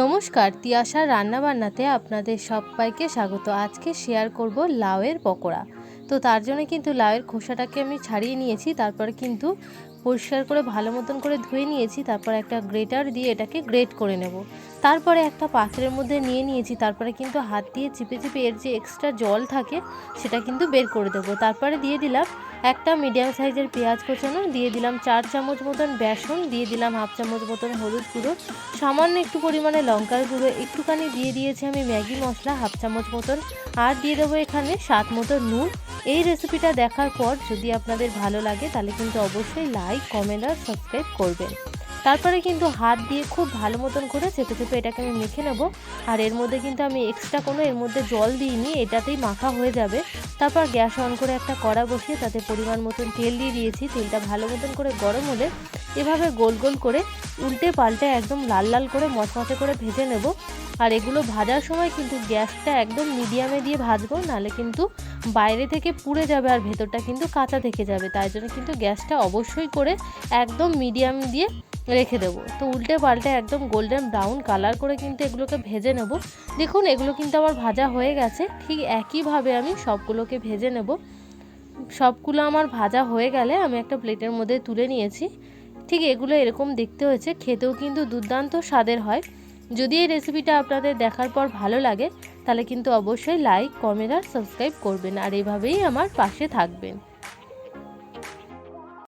নমস্কার, তিয়াশার রান্নাবান্নাতে আপনাদের সবাইকে স্বাগত। আজকে শেয়ার করব লাউয়ের পকোড়া। তো তার জন্য কিন্তু লাউয়ের খোসাটাকে আমি ছাড়িয়ে নিয়েছি, তারপর কিন্তু পরিষ্কার করে ভালো মতন করে ধুয়ে নিয়েছি, তারপর একটা গ্রেটার দিয়ে এটাকে গ্রেট করে নেব। তারপরে একটা পাত্রের মধ্যে নিয়ে নিয়েছি, তারপরে কিন্তু হাত দিয়ে চিপে চিপে এর যে এক্সট্রা জল থাকে, সেটা কিন্তু বের করে দেবো। তারপরে দিয়ে দিলাম একটা মিডিয়াম সাইজের পেঁয়াজ কোচানো, দিয়ে দিলাম চার চামচ মতন বেসন, দিয়ে দিলাম হাফ চামচ মতন হলুদ গুঁড়ো, সামান্য একটু পরিমাণে লঙ্কার গুঁড়ো, একটুখানি দিয়ে দিয়েছি আমি ম্যাগি মশলা হাফ চামচ মতন, আর দিয়ে দেবো এখানে স্বাদ মতো নুন এই রেসিপিটা দেখার পর যদি আপনাদের ভালো লাগে, তাহলে কিন্তু অবশ্যই লাইক কমেন্ট আর সাবস্ক্রাইব করবেন। তারপরে কিন্তু হাত দিয়ে খুব ভালো মতন করে চেপে চেপে এটাকে আমি মেখে নেব। আর এর মধ্যে কিন্তু আমি এক্সট্রা কোনো, এর মধ্যে জল দিইনি, এটাতেই মাখা হয়ে যাবে। তারপর গ্যাস অন করে একটা কড়া বসিয়ে তাতে পরিমাণ মতন তেল দিয়ে দিয়েছি। তেলটা ভালো মতন করে গরম হলে এভাবে গোল গোল করে উল্টে পাল্টে একদম লাল লাল করে মচমচে করে ভেজে নেব। আর এগুলো ভাজার সময় কিন্তু গ্যাসটা একদম মিডিয়ামে দিয়ে ভাজবো নাহলে কিন্তু বাইরে থেকে পুড়ে যাবে আর ভেতরটা কিন্তু কাঁচা থেকে যাবে। তাই জন্য কিন্তু গ্যাসটা অবশ্যই করে একদম মিডিয়াম দিয়ে রেখে দেবো। তো উল্টে পাল্টে একদম গোল্ডেন ব্রাউন কালার করে কিন্তু এগুলোকে ভেজে নেব। দেখুন, এগুলো কিন্তু আমার ভাজা হয়ে গেছে। ঠিক একইভাবে আমি সবগুলোকে ভেজে নেব। সবগুলো আমার ভাজা হয়ে গেলে আমি একটা প্লেটের মধ্যে তুলে নিয়েছি। ঠিক এগুলো এরকম দেখতে হয়েছে, খেতেও কিন্তু দুর্দান্ত স্বাদের হয়। যদি এই রেসিপিটা আপনাদের দেখার পর ভালো লাগে, তাহলে কিন্তু অবশ্যই লাইক কমেন্ট আর সাবস্ক্রাইব করবেন। আর এভাবেই আমার পাশে থাকবেন।